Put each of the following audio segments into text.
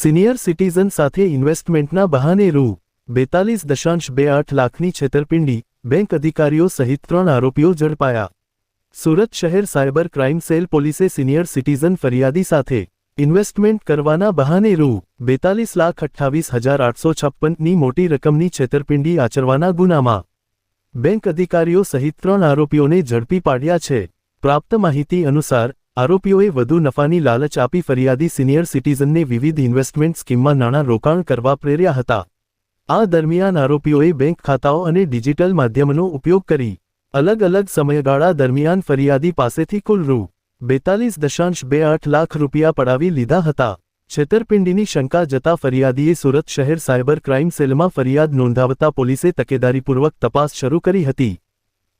Senior citizen સાથે ઇન્વેસ્ટમેન્ટના બહાને રૂ. બેતાલીસ દશાંશ બે આઠ લાખની છેતરપિંડી, બેંક અધિકારીઓ સહિત ત્રણ આરોપીઓ ઝડપાયા. સુરત શહેર સાયબર ક્રાઇમ સેલ પોલીસે સિનિયર સિટીઝન ફરિયાદી સાથે ઇન્વેસ્ટમેન્ટ કરવાના બહાને રૂ. બેતાલીસ લાખ અઠ્ઠાવીસ હજાર આઠસો છપ્પનની મોટી રકમની છેતરપિંડી આચરવાના ગુનામાં. બેંક અધિકારીઓ સહિત ત્રણ આરોપીઓને ઝડપી પાડ્યા છે. પ્રાપ્ત માહિતી અનુસાર આરોપીઓએ વધુ નફાની લાલચ આપી ફરિયાદી સિનિયર સિટીઝનને વિવિધ ઇન્વેસ્ટમેન્ટ સ્કીમમાં નાણાં રોકાણ કરવા પ્રેર્યા હતા. આ દરમિયાન આરોપીઓએ બેંક ખાતાઓ અને ડિજિટલ માધ્યમનો ઉપયોગ કરી અલગ અલગ સમયગાળા દરમિયાન ફરિયાદી પાસેથી કુલ રૂ બેતાલીસ દશાંશ બે આઠ લાખ રૂપિયા પડાવી લીધા હતા. છેતરપિંડીની શંકા જતા ફરિયાદીએ સુરત શહેર સાયબર ક્રાઇમ સેલમાં ફરિયાદ નોંધાવતા પોલીસે તકેદારીપૂર્વક તપાસ શરૂ કરી હતી.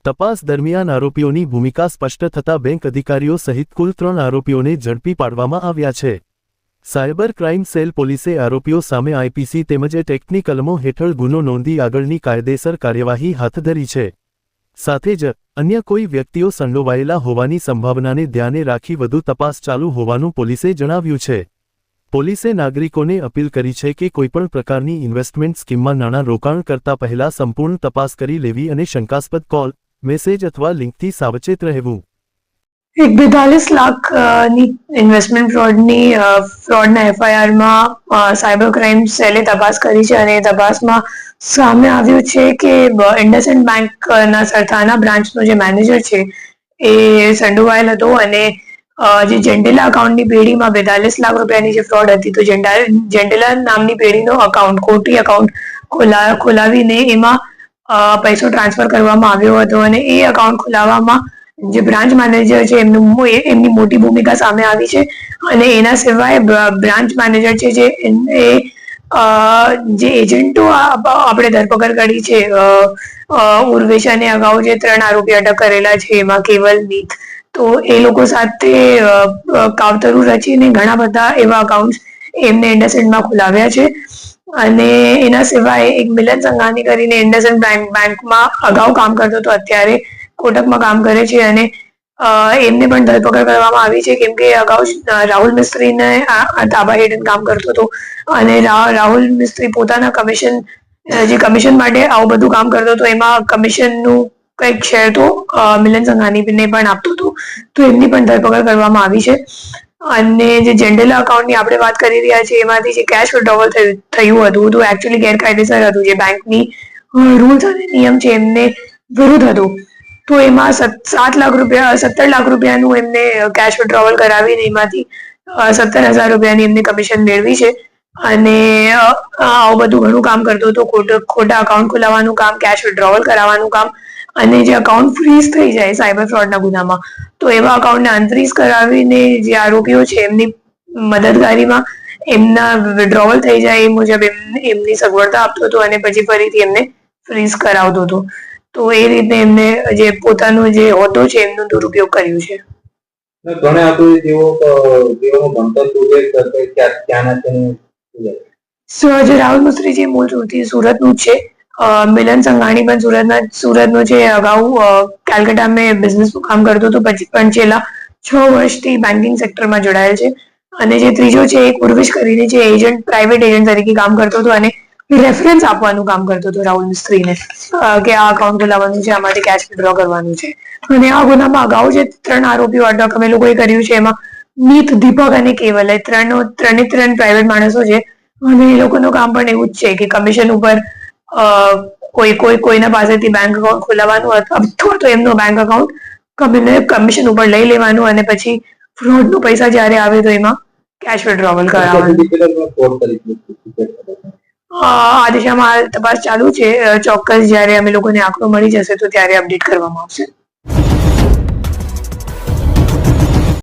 તપાસ દરમિયાન આરોપીઓની ભૂમિકા સ્પષ્ટ થતા બેંક અધિકારીઓ સહિત કુલ ત્રણ આરોપીઓને ઝડપી પાડવામાં આવ્યા છે. સાયબર ક્રાઇમ સેલ પોલીસે આરોપીઓ સામે આઈપીસી તેમજ ટેકની કલમો હેઠળ ગુનો નોંધી આગળની કાયદેસર કાર્યવાહી હાથ ધરી છે. સાથે જ, અન્ય કોઈ વ્યક્તિઓ સંડોવાયેલા હોવાની સંભાવનાને ધ્યાને રાખી વધુ તપાસ ચાલુ હોવાનું પોલીસે જણાવ્યું છે. પોલીસે નાગરિકોને અપીલ કરી છે કે કોઈપણ પ્રકારની ઇન્વેસ્ટમેન્ટ સ્કીમમાં નાણાં રોકાણ કરતા પહેલા સંપૂર્ણ તપાસ કરી લેવી અને શંકાસ્પદ કોલ મેસેજ અથવા લિંકથી સાવચેત રહેવું. એક બેતાલીસ લાખની ઇન્વેસ્ટમેન્ટ ફ્રોડની ફ્રોડના એફઆઈઆરમાં સાયબર ક્રાઇમ સેલે તપાસ કરી છે અને તપાસમાં સામે આવ્યું છે કે ઇન્ડસઇન્ડ બેંકના સરથાના બ્રાન્ચનો જે મેનેજર છે, એ સંડોવાયેલ હતો અને જે જેન્ડેલા અકાઉન્ટની પેઢીમાં બેતાલીસ લાખ રૂપિયાની જે ફ્રોડ હતી, તો જેન્ડા જેન્ડેલા નામની પેઢીનો અકાઉન્ટ ખોટી અકાઉન્ટ ખોલા, ખોલાવીને એમાં પૈસો ટ્રાન્સફર કરવામાં આવ્યો હતો અને એ અકાઉન્ટ ખોલાવવામાં જે બ્રાન્ચ મેનેજર છે, એમનું એમની મોટી ભૂમિકા સામે આવી છે અને એના સિવાય બ્રાન્ચ મેનેજર છે જે એ જે એજન્ટો આપણે ધરપકડ કરી છે ઉર્વેશ અને અગાઉ જે ત્રણ આરોપી અટક કરેલા છે, એમાં કેવલ મીત તો એ લોકો સાથે કાવતરું રચીને ઘણા બધા એવા અકાઉન્ટ એમને ઇન્ડસઇન્ડમાં ખોલાવ્યા છે. અને એના સિવાય એક મિલન સંઘાની કરીને ઇન્ડસન બેંક, બેંકમાં અગાઉ કામ કરતો હતો, અત્યારે કોટકમાં કામ કરે છે અને એમને પણ ધરપકડ કરવામાં આવી છે. કેમ કે અગાઉ રાહુલ મિસ્ત્રીને તાબા હેઠળ કામ કરતો હતો અને રાહુલ મિસ્ત્રી પોતાના કમિશન જે કમિશન માટે આવું બધું કામ કરતો હતો, એમાં કમિશનનું કંઈક શેર તો મિલન સંઘાનીને પણ આપતો હતો. તો એમની પણ ધરપકડ કરવામાં આવી છે. અને જે જેન્ડેલા અકાઉન્ટની આપણે વાત કરી રહ્યા છીએ, એમાંથી જે કેશ વિડ્રોવલ થયું હતું, તો એકચ્યુઅલી ગેરકાયદેસર હતું, જે બેંકની રૂલ્સ અને નિયમ છે, એમને વિરુદ્ધ હતું. તો એમાં સાત લાખ રૂપિયા, સત્તર લાખ રૂપિયાનું એમને કેશ વિડ્રોવલ કરાવીને એમાંથી સત્તર હજાર રૂપિયાની એમને કમિશન મેળવી છે. અને આવું બધું ઘણું કામ કરતો હતો, ખોટો અકાઉન્ટ ખોલાવવાનું કામ કેશ વિડ્રોવલ કરાવવાનું કામ. અને જે અકાઉન્ટ ફ્રીઝ થઈ જાય સાયબર ફ્રોડના ગુનામાં તો એવા અકાઉન્ટને અનફ્રીઝ કરાવીને જે આરોપીઓ છે એમની મદદગારીમાં એમના વિડ્રોવલ થઈ જાય એ મુજબ એમની સગવડતા આપતો હતો અને પછી ફરીથી એમને ફ્રીઝ કરાવતો હતો. તો એ રીતે એમને જે પોતાનો જે હોદ્દો છે એમનો દુરુપયોગ કર્યો છે. ઘણા અ, જેઓનું ભણતર સુરત કરતે ક્યાં ત્યાંના છે ને શું છે? સો જે રાહુલ મિસ્ત્રી જે મૂળ સુરતી સુરતનું જ છે. મિલન સંઘાણી પણ સુરતના સુરતનો છે અગાઉ અ, કેલકટામાં બિઝનેસનું કામ કરતો હતો પછી પણ છેલ્લા છ વર્ષથી બેન્કિંગ સેક્ટરમાં જોડાયેલ છે. અને જે ત્રીજો છે એક ઉર્વિશ કરીને જે એજન્ટ પ્રાઇવેટ એજન્ટ તરીકે કામ કરતો હતો અને રેફરન્સ આપવાનું કામ કરતો હતો રાહુલ મિસ્ત્રીને. કે આ અકાઉન્ટ ખોલાવવાનું છે આમાંથી કેશ વિડ્રો કરવાનું છે. અને આ ગુનામાં અગાઉ જે ત્રણ આરોપીઓ અટક અમે લોકોએ કર્યું છે એમાં મીત દીપક અને કેવલ એ ત્રણનો ત્રણે ત્રણ પ્રાઇવેટ માણસો છે. અને એ લોકોનું કામ પણ એવું જ છે કે કમિશન ઉપર કોઈ કોઈ કોઈના પાસેથી બેંક અકાઉન્ટ ખોલાવવાનું અથવા તો એમનું બેંક અકાઉન્ટ કમિશન ઉપર લઈ લેવાનું અને પછી ફ્રોડનું પૈસા જ્યારે આવે તો એમાં કેશ વિડ્રોવલ કરાવવાનું. આ દિશામાં તપાસ ચાલુ છે. ચોક્કસ જ્યારે અમે લોકોને આંકડો મળી જશે તો ત્યારે અપડેટ કરવામાં આવશે.